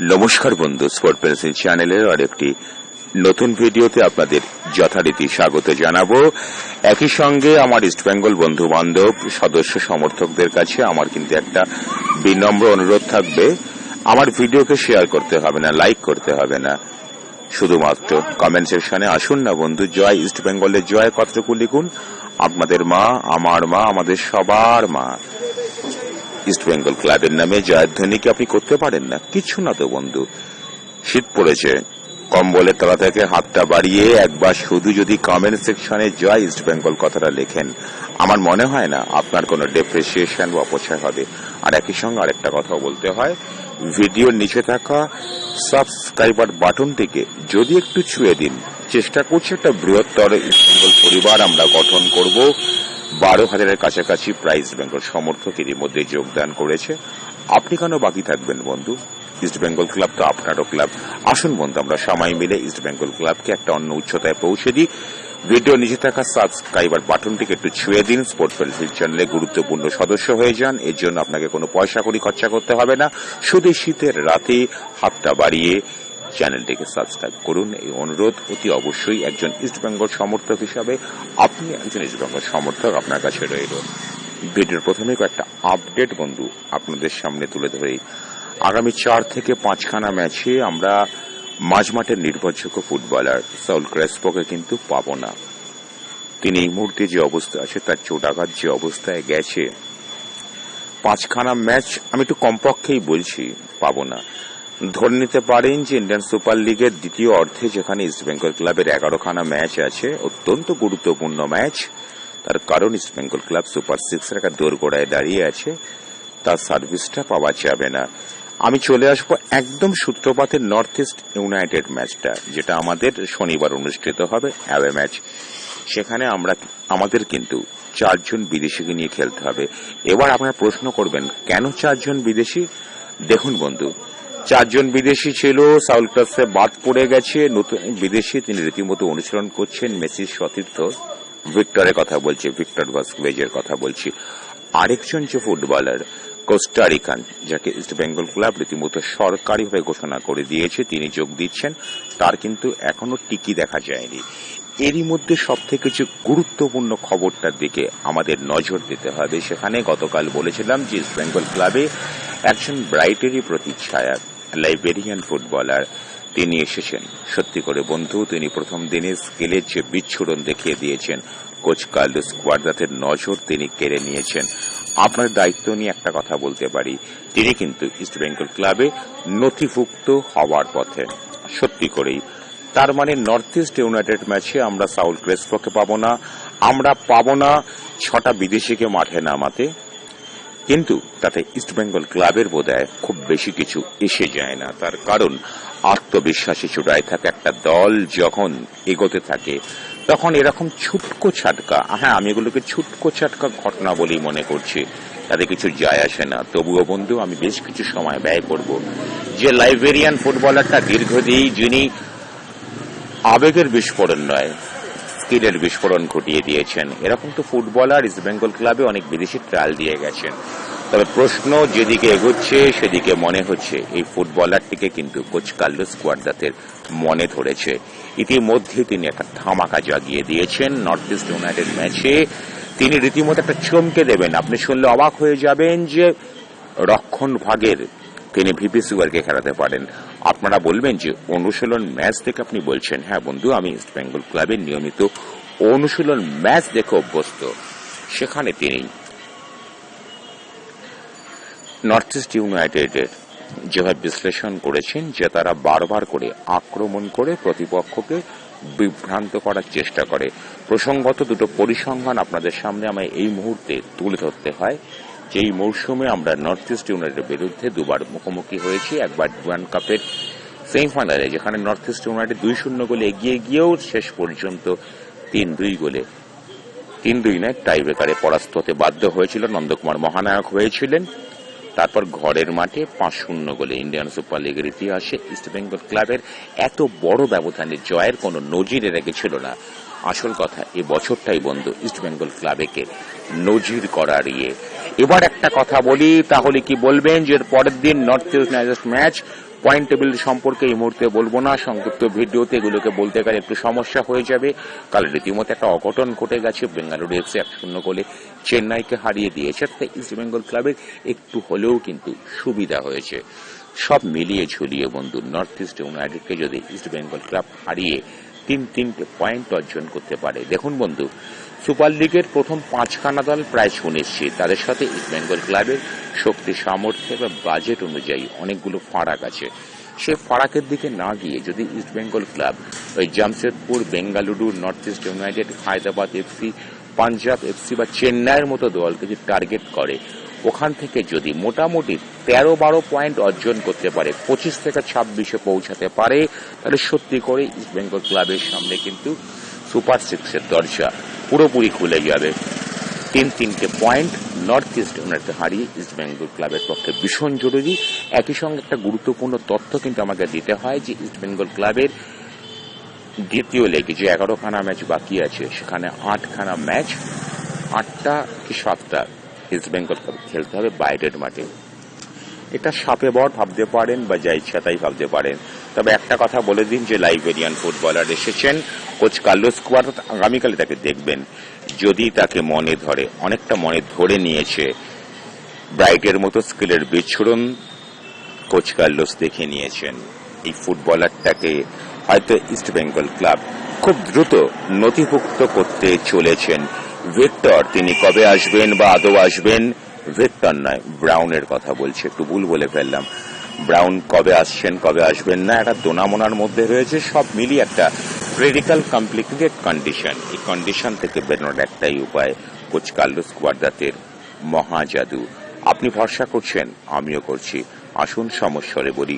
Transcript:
নমস্কার বন্ধু sport pencil চ্যানেলের আর একটি নতুন ভিডিওতে আপনাদের যথারীতি স্বাগত জানাব। একই সঙ্গে আমার ইস্টবেঙ্গল বন্ধু বান্ধব সদস্য সমর্থকদের কাছে আমার কিন্তু একটা বিনম্র অনুরোধ থাকবে। আমার ভিডিওকে শেয়ার করতে হবে না, লাইক করতে হবে না। শুধুমাত্র কমেন্ট সেকশনে আসুন না বন্ধু, জয় ইস্ট বেঙ্গলের জয়, কতটুকু লিখুন? আপনাদের মা, আমার মা, আমাদের সবার মা। ইস্ট বেঙ্গল ক্লাবের নামে জয়ধ্বনি কি আপনি করতে পারেন না, কিছু না তো বন্ধু। শীত পড়েছে, কম্বলের তলা থেকে হাতটা বাড়িয়ে একবার শুধু যদি কমেন্ট সেকশনে জয় ইস্ট বেঙ্গল কথাটা লেখেন, আমার মনে হয় না আপনার কোনো ডেপ্রিসিয়েশন বা অপচয় হবে। আর একই সঙ্গে আরেকটা কথাও বলতে হয়, ভিডিওর নিচে থাকা সাবস্ক্রাইবার বাটনটিকে যদি একটু ছুঁয়ে দিন, চেষ্টা করছি একটা বৃহত্তর ইস্ট বেঙ্গল পরিবার আমরা গঠন করব। বারো হাজারের কাছাকাছি প্রাইজ বেঙ্গল সমর্থক মধ্যে যোগদান করেছে। আপনি কেন বাকি থাকবেন বন্ধু? ইস্ট বেঙ্গল ক্লাব তো আপনারও ক্লাব আসুন বন্ধু, আমরা সবাই মিলে ইস্ট বেঙ্গল ক্লাবকে একটা অন্য উচ্চতায় পৌঁছে দিই। ভিডিও নিচে থাকা সাবস্ক্রাইবার বাটনটিকে একটু ছুঁয়ে দিন। স্পোর্ট পেন্সিল চ্যানেলে গুরুত্বপূর্ণ সদস্য হয়ে যান। এর জন্য আপনাকে কোনো পয়সা করি খরচা করতে হবে না। শুধু শীতের রাতে হাতটা বাড়িয়ে চ্যানেলটিকে সাবস্ক্রাইব করুন। এই অনুরোধ, অতি অবশ্যই একজন ইস্টবেঙ্গল সমর্থক হিসাবে আপনি একজন ইস্টবেঙ্গল সমর্থক আপনার কাছে রইল। ভিডিওর প্রথমে কয়েকটা আপডেট বন্ধু আপনাদের সামনে তুলে ধরে। আগামী চার থেকে পাঁচখানা ম্যাচে আমরা মাঝমাঠের নির্ভরযোগ্য ফুটবলার সাউল ক্রেসপোকে কিন্তু পাব না। তিনি এই মুহূর্তে যে অবস্থা আছে, তার চোটাঘাত যে অবস্থায় গেছে, পাঁচখানা ম্যাচ আমি একটু কমপক্ষেই বলছি, পাবো না। ধরে নিতে পারেন যে ইন্ডিয়ান সুপার লিগের দ্বিতীয় অর্ধে যেখানে ইস্টবেঙ্গল ক্লাবের এগারোখানা ম্যাচ আছে, অত্যন্ত গুরুত্বপূর্ণ ম্যাচ। তার কারণ ইস্টবেঙ্গল ক্লাব সুপার সিক্সের একটা দোরগোড়ায় দাঁড়িয়ে আছে, তার সার্ভিসটা পাওয়া যাবে না। আমি চলে আসব একদম সূত্রপাতের নর্থ ইস্ট ইউনাইটেড ম্যাচটা, যেটা আমাদের শনিবার অনুষ্ঠিত হবে, অ্যাওয়ে ম্যাচ। সেখানে আমরা, আমাদের কিন্তু চারজন বিদেশিকে নিয়ে খেলতে হবে। এবার আপনারা প্রশ্ন করবেন, কেন চারজন বিদেশি? দেখুন বন্ধু চারজন বিদেশি ছিল সাউল ক্লাসে বাদ পড়ে গেছে, নতুন বিদেশি তিনি রীতিমতো অনুসরণ করছেন মেসির সতীর্থ। ভিক্টরের কথা বলছি, ভিক্টর ভাস্কুয়েজের কথা বলছি। আরেকজন যে ফুটবলার কোস্টারিকান যাকে ইস্ট বেঙ্গল ক্লাব রীতিমতো সরকারিভাবে ঘোষণা করে দিয়েছে, তিনি যোগ দিচ্ছেন, তার কিন্তু এখনও টিকি দেখা যায়নি। এরই মধ্যে সব থেকে যে গুরুত্বপূর্ণ খবরটার দিকে আমাদের নজর দিতে হবে, সেখানে গতকাল বলেছিলাম যে ইস্ট বেঙ্গল ক্লাবে একজন ব্রাইটেরই প্রতিচ্ছায়া লাইবেরিয়ান ফুটবলার তিনি এসেছেন। সত্যি করে বন্ধু, তিনি প্রথম দিনে স্কেলের যে বিচ্ছুরণ দেখিয়ে দিয়েছেন, কোচ কার্লোস কোয়ার্দাতের নজর তিনি কেড়ে নিয়েছেন। আপনার দায়িত্ব নিয়ে একটা কথা বলতে পারি, তিনি কিন্তু ইস্ট বেঙ্গল ক্লাবে নথিভুক্ত হওয়ার পথে। সত্যি করেই। তার মানে নর্থ ইস্ট ইউনাইটেড ম্যাচে আমরা সাউল ক্রেসপোকে পাবো না, আমরা পাবো না, ছটা বিদেশিকে মাঠে নামাতে। কিন্তু তাতে ইস্টবেঙ্গল ক্লাবের বোধহয় খুব বেশি কিছু এসে যায় না। তার কারণ, আত্মবিশ্বাসী চূড়ায় থাকে একটা দল যখন এগোতে থাকে, তখন এরকম ছুটকো ছাটকা হ্যাঁ আমি এগুলোকে ছুটকো ছাটকা ঘটনা বলেই মনে করছি, তাতে কিছু যায় আসে না। তবুও বন্ধু, আমি বেশ কিছু সময় ব্যয় করব। যে লাইবেরিয়ান ফুটবলারটা দীর্ঘদিন যিনি আবেগের বিস্ফোরণ নয় স্কিলের বিস্ফোরণ ঘটিয়ে দিয়েছেন। এরকম তো ফুটবলার ইস্ট বেঙ্গল ক্লাবে অনেক বিদেশি ট্রায়াল দিয়ে গেছেন। তবে প্রশ্ন যেদিকে এগোচ্ছে, সেদিকে মনে হচ্ছে। এই ফুটবলারটিকে কিন্তু কোচ কার্লোস কোয়ার্দাতের মনে ধরেছে। ইতিমধ্যে তিনি একটা ধামাকা জাগিয়ে দিয়েছেন নর্থ ইস্ট ইউনাইটেড ম্যাচে তিনি রীতিমতো একটা চমকে দেবেন। আপনি শুনলে অবাক হয়ে যাবেন যে রক্ষণ ভাগের তিনি ভিপি সুগারকে খেলাতে পারেন। আপনারা বলবেন যে অনুশীলন ম্যাচ থেকে আপনি বলছেন হ্যাঁ বন্ধু, আমি ইস্ট বেঙ্গল ক্লাবের নিয়মিত অনুশীলন ম্যাচ দেখে অভ্যস্ত। সেখানে তিনি নর্থ ইস্ট ইউনাইটেডের যেভাবে বিশ্লেষণ করেছেন, যে তারা বারবার করে আক্রমণ করে প্রতিপক্ষকে বিভ্রান্ত করার চেষ্টা করে। প্রসঙ্গত দুটো পরিসংখ্যান আপনাদের সামনে আমায় এই মুহূর্তে তুলে ধরতে হয়। যে এই মৌসুমে আমরা নর্থ ইস্ট ইউনাইটেডের বিরুদ্ধে দুবার মুখোমুখি হয়েছি, একবার ডুয়ান কাপের সেমিফাইনালে যেখানে নর্থ ইস্ট ইউনাইটেড দুই শূন্য গোলে এগিয়ে গিয়েও শেষ পর্যন্ত তিন দুই গোলে, তিন দুই নয় টাই ব্রেকারে পরাস্ত হতে বাধ্য হয়েছিল। নন্দকুমার মহানায়ক হয়েছিলেন। তারপর ঘরের মাঠে পাঁচ শূন্য গোলে ইন্ডিয়ান সুপার লিগের ইতিহাসে ইস্টবেঙ্গল ক্লাবের এত বড় ব্যবধানে জয়ের কোনো নজির এর আগে ছিল না। আসল কথা, এ বছরটাই বন্ধু ইস্টবেঙ্গল ক্লাবেকে নজির করার ইয়ে। এবার একটা কথা বলি, তাহলে কি বলবেন যে পরের দিন north east riders match point table সম্পর্কে এই মুহূর্তে বলব না, সংক্ষিপ্ত ভিডিওতে এগুলোকে বলতে গেলে একটু সমস্যা হয়ে যাবে। কাল রীতিমতো একটা অঘটন ঘটে গেছে বেঙ্গালুরু এফসি এক শূন্য গোলে চেন্নাইকে হারিয়ে দিয়েছে। তাতে ইস্ট বেঙ্গল ক্লাবের একটু হলেও কিন্তু সুবিধা হয়েছে। সব মিলিয়ে ঝুলিয়ে বন্ধু নর্থ ইস্ট ইউনাইটেডকে যদি ইস্ট বেঙ্গল ক্লাব হারিয়ে তিন তিনটে পয়েন্ট অর্জন করতে পারে। দেখুন বন্ধু, সুপার লিগের প্রথম পাঁচখানা দল প্রায় সুনিশ্চিত। তাদের সাথে ইস্ট বেঙ্গল ক্লাবের শক্তি, সামর্থ্য এবং বাজেট অনুযায়ী অনেকগুলো ফারাক আছে। সে ফারাকের দিকে না গিয়ে যদি ইস্ট বেঙ্গল ক্লাব ওই Jamshedpur, Bengaluru, north east united, Hyderabad FC, Punjab FC বা চেন্নাইয়ের মতো দলকে যদি টার্গেট করে ওখান থেকে যদি মোটামুটি তেরো বারো পয়েন্ট অর্জন করতে পারে, পঁচিশ থেকে ছাব্বিশে পৌঁছাতে পারে, তাহলে সত্যি করে ইস্ট বেঙ্গল ক্লাবের সামনে কিন্তু সুপার সিক্সের দরজা পুরোপুরি খুলে যাবে। তিন তিনটে পয়েন্ট নর্থ ইস্ট ইউনাইটেড হারিয়ে ইস্ট বেঙ্গল ক্লাবের পক্ষে ভীষণ জরুরি। একই সঙ্গে একটা গুরুত্বপূর্ণ তথ্য কিন্তু আমাকে দিতে হয় যে ইস্ট বেঙ্গল ক্লাবের দ্বিতীয় লেগে যে এগারোখানা ম্যাচ বাকি আছে, সেখানে আটখানা ম্যাচ আটটা কি সাতটা ইস্ট বেঙ্গল খেলতে হবে বাইরের মাঠে। এটা সাপে বর ভাবতে পারেন বা যা ইচ্ছা তাই ভাবতে পারেন। তবে একটা কথা বলে দিন যে লাইবেরিয়ান ফুটবলার এসেছেন, কোচ কার্লোস কুয়ার্ট আগামীকালে তাকে দেখবেন। যদি তাকে মনে ধরে, অনেকটা মনে ধরে নিয়েছে। ব্রাইটের মতো স্কিলের বিচ্ছুরণ কোচ কার্লোস দেখে নিয়েছেন। এই ফুটবলারটাকে হয়তো ইস্ট বেঙ্গল ক্লাব খুব দ্রুত নথিভুক্ত করতে চলেছেন। ভিক্টর, তিনি কবে আসবেন বা আদৌ আসবেন, ভিক্টর নয়, ব্রাউনের কথা বলছে, একটু ভুল বলে ফেললাম। ব্রাউন কবে আসছেন, কবে আসবেন না, একটা দোনামোনার মধ্যে রয়েছে, সব মিলিয়ে একটা ক্রিটিক্যাল কমপ্লিকেটেড কন্ডিশন এই কন্ডিশন থেকে বেরোনোর একটাই উপায় কোচ কার্লোস কোয়ার্দাতের মহাজাদু। আপনি ভরসা করছেন, আমিও করছি। আসুন সমস্যরে বলি।